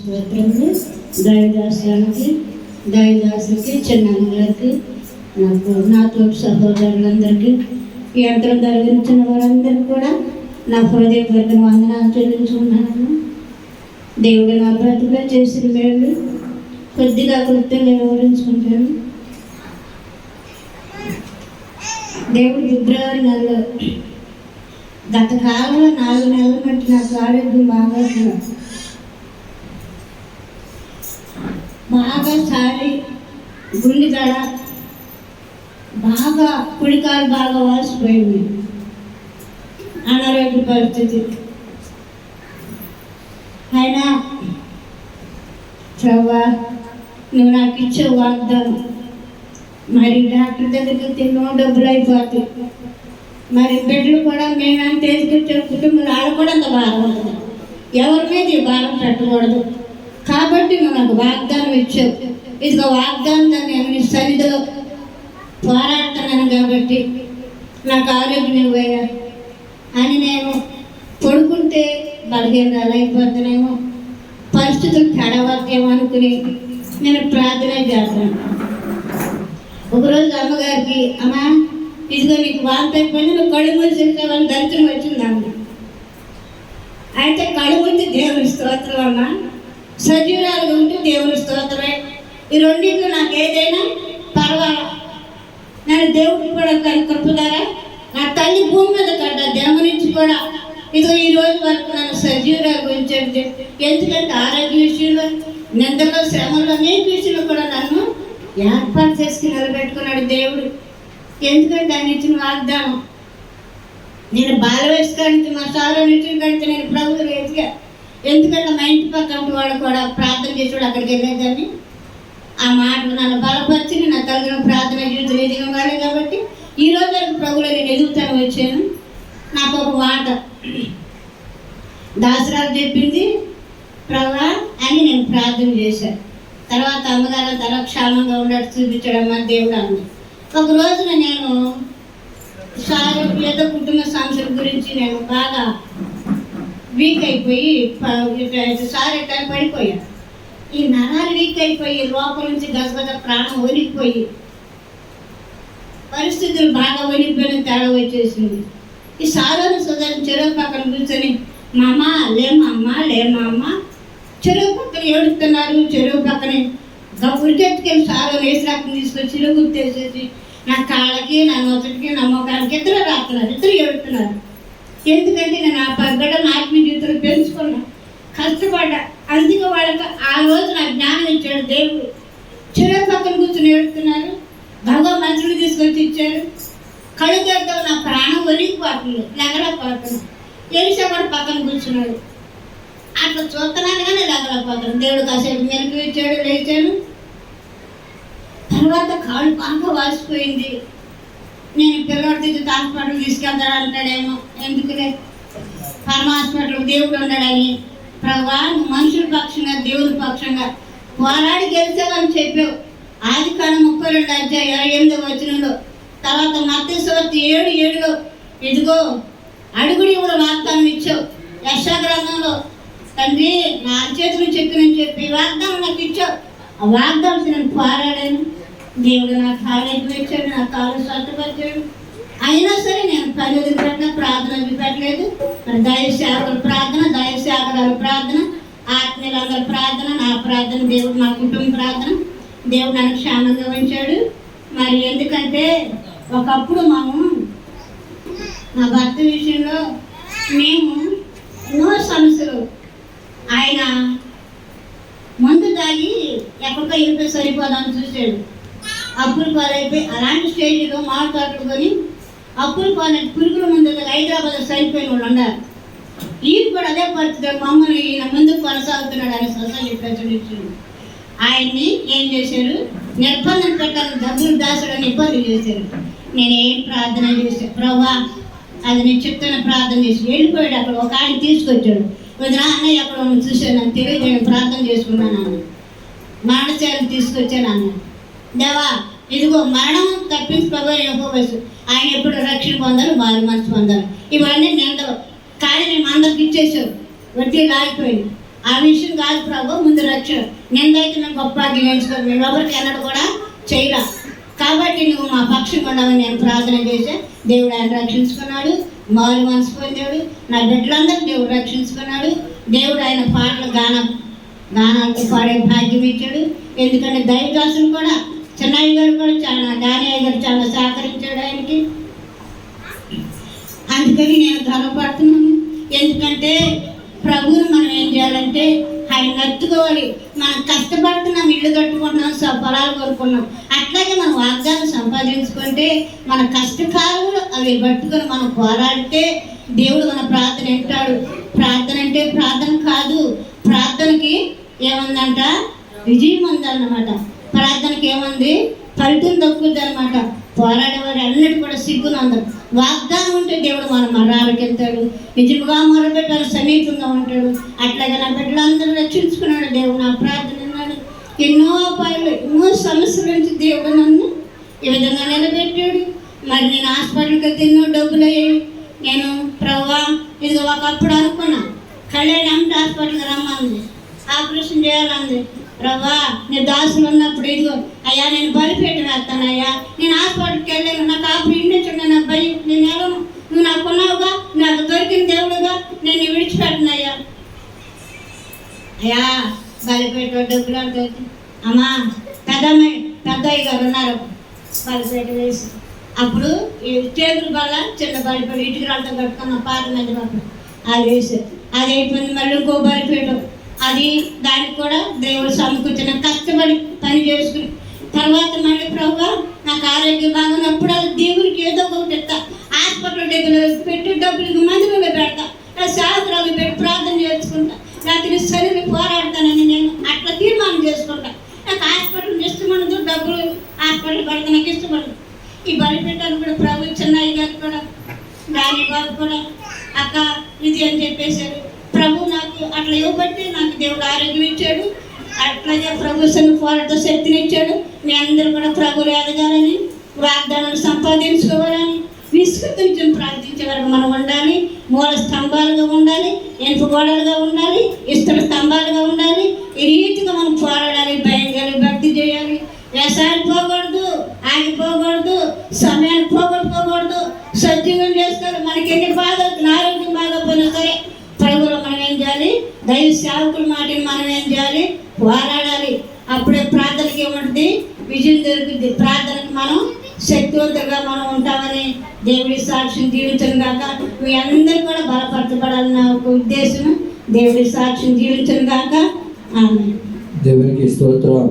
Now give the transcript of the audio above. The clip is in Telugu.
స్తోత్రములు దయదాసానికి దయదాసుకి చిన్నమ్మగారికి నాకు నా తోటి సహోదరులందరికీ ఈ యంత్రం ధరించిన వారందరికీ కూడా నా హృదయపూర్వక వందనాలు చెల్లించుకున్నాను దేవుడు నా బ్రతుకులో చేసిన మేలు కొద్దిగా కృత్యంగా వివరించుకుంటాను దేవుడు ఫిబ్రవరి నెలలో గత కాలంలో నాలుగు నెలల మట్టి నాకు ఆరోగ్యం బాగా బాగా సారి గుండె దడ బాగా కుడికాలు బాగా వాసిపోయింది అనారోగ్య పరిస్థితి. అయినా చవ్వా నువ్వు నాకు ఇచ్చే వాగ్దానం మరి డాక్టర్ దగ్గరికి తిన్నో డబ్బులు అయిపోతాయి. మరి బిడ్డలు కూడా మేము తీసుకొచ్చే తీసుకొచ్చిన కుటుంబంలో వాళ్ళు కూడా అంత భారం ఉండదు. ఎవరి మీద భారం పెట్టకూడదు. నాకు వాగ్దానం ఇచ్చావు ఇదిగో వాగ్దానం నేను నీ సన్నిధిలో పోరాడుతున్నాను కాబట్టి నాకు ఆరోగ్యం ఇవ్వయ్యా. అని నేను పడుకుంటే బలహీనరాలు అయిపోతున్నాయేమో. పరిస్థితులు తడవద్దేమో అనుకుని నేను ప్రార్థన చేస్తాను ఒకరోజు అమ్మగారికి అమ్మా ఇదిగో నీకు వాంత అయిపోయింది నువ్వు కళ్ళు మూసి వాళ్ళు దర్శనం వచ్చింది అమ్మ అయితే కళ్ళు మూసి దేవుని స్తోత్రం అమ్మా సజీవురాలుగా ఉంటూ దేవుని స్తోత్రమే. ఈ రెండింటిలో నాకు ఏదైనా పర్వాలా? నేను దేవుడికి కూడా కృ- కృపదారా నా తల్లి భూమి మీద కట్ట దేవుని నుంచి కూడా ఇదో ఈ రోజు వరకు నన్ను సజీవురాలు గురించి ఎందుకంటే ఆరోగ్య విషయంలో నిందలో శ్రమలో అనేక విషయంలో కూడా నన్ను ఏర్పాటు చేసుకుని నిలబెట్టుకున్నాడు దేవుడు. ఎందుకంటే ఆయన ఇచ్చిన వాగ్దానం నేను బాల వయసు కంటే మా సారు నుంచి కంటే నేను ప్రభుత్వం ఎదిగా ఎందుకంటే మా ఇంటి పక్కన వాడు కూడా ప్రార్థన చేసేవాడు అక్కడికి వెళ్ళేదాన్ని. ఆ మాటలు నన్ను బలపరిచి నా తల్లిని ప్రార్థన జీవితం వాడే కాబట్టి ఈ రోజు వరకు ప్రభులో నేను ఎదుగుతాను వచ్చాను. నాకు ఒక మాట దాసరాలు చెప్పింది ప్రభా అని నేను ప్రార్థన చేశాను. తర్వాత అమ్మగారు తల క్షేమంగా ఉన్నట్టు చూపించడం మా దేవుడు అంది. ఒక రోజున నేను సారు ఏదో కుటుంబ సమస్యల గురించి నేను బాగా వీక్ అయిపోయి ప- ఇట్లా సార్ పడిపోయాను ఈ నరాలు వీక్ అయిపోయి లోపల నుంచి గజగజ ప్రాణం ఒలిగిపోయి పరిస్థితులు బాగా ఒలిగిపోయిన తేడా వచ్చేసింది. ఈ సాధారణ సుధారణ చెరువు పక్కన కూర్చొని మా అమ్మ లేమమ్మ లేమమ్మ. చెరువు పక్కన ఏడుస్తున్నారు చెరువు పక్కనే ఉరికెత్తుకెళ్ళి సారు వేసి తీసుకొని తీసుకొచ్చి చెరువు గుర్తేసేసి నా కాళ్ళకి నా నొచ్చటికి నా ముఖానికి ఇద్దరు రాస్తున్నారు ఇద్దరు ఏడుతున్నారు ఎందుకంటే నేను ఆ పగ్గడం ఆత్మీయ జీవితంలో పెంచుకున్నా. కష్టపడ్డా. అందుకే వాళ్ళకి ఆ రోజు నాకు జ్ఞానం ఇచ్చాడు దేవుడు. చివరి పక్కన కూర్చొని ఏడుతున్నారు బాగా మంచులు తీసుకొచ్చి ఇచ్చారు. కళ్ళు తెరతో నా ప్రాణం ఒలిగిపోతుంది. లెగలపోతున్నాను ఎలిసా కూడా పక్కన కూర్చున్నాడు. అట్లా చూస్తున్నాను కానీ లెగలపోతున్నాను దేవుడు కాసేపు మెలకు ఇచ్చాడు లేచాను తర్వాత కాళ్ళు బాగా వాసిపోయింది. నేను పిల్లవాడి తీసుకు హాస్పిటల్ తీసుకెళ్తాడు అంటాడేమో ఎందుకులే? పరమ హాస్పిటల్ దేవుడు ఉన్నాడని. ప్రభా మనుషుల పక్షంగా దేవుడి పక్షంగా పోరాడి గెలిచావని చెప్పావు. ఆది కాలం ముప్పై రెండు అధ్యాయ ఇరవై ఎనిమిదో వచ్చినలో తర్వాత మత్స్యవతి ఏడు ఏడులో ఇదిగో అడుగుడి కూడా వాగ్దానం ఇచ్చావు. యశా గ్రంథంలో తండ్రి నా చేతులు చెప్పినని చెప్పి వాగ్దానం నాకు ఇచ్చావు. ఆ వాగ్దానం నేను పోరాడాను. దేవుడు నాకు ఆరోగ్యం ఇచ్చాడు నా కాలు స్వచ్ఛపరిచాడు అయినా సరే నేను పని పెట్టిన ప్రార్థన పెట్టలేదు మరి సేవకుల ప్రార్థన దైవ సేవకుల ప్రార్థన ఆత్మీయులందరి ప్రార్థన నా ప్రార్థన దేవుడు నా కుటుంబ ప్రార్థన దేవుడు నన్ను క్షేమంగా ఉంచాడు. మరి ఎందుకంటే ఒకప్పుడు మేము మా భర్త విషయంలో మేము ఎన్నో సమస్యలు. ఆయన మందు తాగి ఎక్కడికో వెళ్ళిపోయి సరిపోదామని చూశాడు. అప్పులు పాలైపోయి అలాంటి స్టేజ్లో మామిడి తోటలు కొని అప్పులు పురుగుల ముందు హైదరాబాద్ సరిపోయిన వాళ్ళు ఉన్నారు. ఈయన కూడా అదే పరిస్థితి మమ్మల్ని ఈయన ముందుకు కొనసాగుతున్నాడు అనే సొసైటీ ప్రచురించాడు ఆయన్ని ఏం చేశారు? నిర్బంధం పెట్టాలని డబ్బులు దాచడానికి ఇబ్బంది చేశారు. నేను ఏం ప్రార్థన చేశాను ప్రభా అది నేను చెప్తున్న ప్రార్థన చేసి వెళ్ళిపోయాడు అక్కడ ఒక ఆయన తీసుకొచ్చాడు. వదిన అన్నయ్య అక్కడ చూశాను నాకు తెలియదు నేను ప్రార్థన చేసుకున్నాను అన్న మానసాలను తీసుకొచ్చాను అన్న దేవా ఇదిగో మరణం తప్పించుకోవాలి వయసు ఆయన ఎప్పుడు రక్షణ పొందారు వారు మనసు పొందారు ఇవన్నీ నిందలు. కానీ మేము అందరికి ఇచ్చేసావు వడ్డీ లాగిపోయింది. ఆ విషయం కాదు ప్రభు ముందు రక్షణ. నిందైతే మేము గొప్ప ఎంచుకో మేము ఎవరికి ఎన్నడూ కూడా చేయరా. కాబట్టి నువ్వు మా పక్షం ఉండవని నేను ప్రార్థన చేశా. దేవుడు ఆయన రక్షించుకున్నాడు. మారు మనసు పొందాడు. నా బిడ్డలందరూ దేవుడు రక్షించుకున్నాడు. దేవుడు ఆయన పాటలు గాన గానాలతో పాడే భాగ్యం ఇచ్చాడు. ఎందుకంటే దైవదాసులు కూడా చిన్నయ్య గారు కూడా చాలా దానయ్య గారు చాలా సహకరించాడు ఆయనకి. అందుకని నేను గర్వపడుతున్నాను ఎందుకంటే ప్రభువుని మనం ఏం చేయాలంటే ఆయన నచ్చుకోవాలి మనం కష్టపడుతున్నాం ఇల్లు కట్టుకుంటున్నాం ఫలాలు కోరుకున్నాం. అట్లాగే మనం వాగ్దానం సంపాదించుకుంటే మన కష్టకాలంలో అవి పట్టుకొని మనం పోరాడితే దేవుడు మన ప్రార్థన వింటాడు. ప్రార్థన అంటే ప్రార్థన కాదు ప్రార్థనకి ఏముందంట? విజయం ఉందన్నమాట. ప్రార్థనకి ఏముంది? ఫలితం దక్కుద్ది అనమాట పోరాడేవారు అన్నిటి కూడా సిగ్గునందరు వాగ్దానం ఉంటే దేవుడు మన మరణాలకు వెళ్తాడు. నిజముగా మొరబెట్టారు సమీపంగా ఉంటాడు. అట్లాగే నా బిడ్డలందరూ రక్షించుకున్నాడు దేవుడు నా ప్రార్థన విన్నాడు. ఎన్నో అపాయాలు ఎన్నో సమస్యల నుంచి దేవుడు నన్ను ఈ విధంగా నిలబెట్టాడు. మరి నేను హాస్పిటల్కి వెళ్తే ఎన్నో డబ్బులు అయ్యాయి. నేను ప్రవ్వా ఇది ఒకప్పుడు అనుకున్నా కళ్యాణి అంటే హాస్పిటల్కి రమ్మంది. ఆపరేషన్ చేయాలంది. రవ్వా నేను దాసులు ఉన్నప్పుడు ఇదిగో అయ్యా నేను బలిపేట వేస్తాను అయ్యా. నేను హాస్పిటల్కి వెళ్ళాను నాకు ఇంటి ఇండించండి నా భయం నేను వెళ్ళను నువ్వు నాకు ఉన్నావుగా నాకు దొరికిన దేవుడుగా నేను విడిచిపెట్టనయ్యా అయ్యా. బలిపేట డబ్బులు అంటే అమ్మా పెద్దమ్మాయి పెద్దయ్య గారు ఉన్నారు. బలిపేట వేసి. అప్పుడు ఈ టేబుల్ బల్ల చిన్న బలిపేట ఇటుకరాలతో కట్టుకున్న పాత మీద అది వేసి. అది అయిపోయింది మళ్ళీ ఇంకో బలిపేట అది దానికి కూడా దేవుడు సమకూర్చిన కష్టపడి పని చేసుకుని తర్వాత మళ్ళీ ప్రభు నాకు ఆరోగ్యం బాగున్నప్పుడు అది దేవునికి ఏదో ఒకటి ఇస్తా హాస్పిటల్ దగ్గర పెట్టి డబ్బులు మందులు పెడతా. శాస్త్రాలు పెట్టి ప్రార్థన చేసుకుంటా. రాత్రి శరీరం పోరాడతానని నేను అట్లా తీర్మానం చేసుకుంటా. నాకు హాస్పిటల్ ఇష్టం ఉండదు డబ్బులు హాస్పిటల్ పడితే నాకు ఇష్టపడదు. ఈ బలిపెట్టాలు కూడా ప్రభు చెన్నయ్య గారు కూడా రాణి గారు కూడా అక్క ఇది అని చెప్పేశారు. ప్రభు నాకు అట్లా ఇవ్వబట్టి నాకు దేవుడు ఆరోగ్యం ఇచ్చాడు. అట్లాగే ప్రభు సన్ని పోరాట శక్తిని ఇచ్చాడు మీ అందరూ కూడా ప్రభులు ఎదగాలని వాగ్దానాలు సంపాదించుకోవాలని విశ్వసించి ప్రార్థించే వరకు మనం ఉండాలి. మూల స్తంభాలుగా ఉండాలి ఎనుపు గోడలుగా ఉండాలి ఇస్తర స్తంభాలుగా ఉండాలి. ఈ రీతిగా మనం పోరాడాలి భయం భక్తి చేయాలి. వ్యవసాయాలు పోకూడదు ఆగిపోకూడదు సమయాన్ని పోగొట్టుకోకూడదు సజ్జీవం చేస్తారు మనకి ఎన్ని బాధ అవుతుంది ఆరోగ్యం బాగోపోయినా సరే ప్రభువులో మనం ఏం చేయాలి దైవ సేవకుల మాట మనం ఏం చేయాలి? పోరాడాలి అప్పుడే ప్రార్థనకి ఏముంటుంది? విజయం దొరుకుతుంది. ప్రార్థనకు మనం శక్తివంతంగా మనం ఉంటామని దేవుడి సాక్ష్యం జీవించను కాక మీ అందరూ కూడా బలపరచబడాలన్న ఒక ఉద్దేశం. దేవుడి సాక్ష్యం జీవించను కాక దేవునికి స్తోత్రం.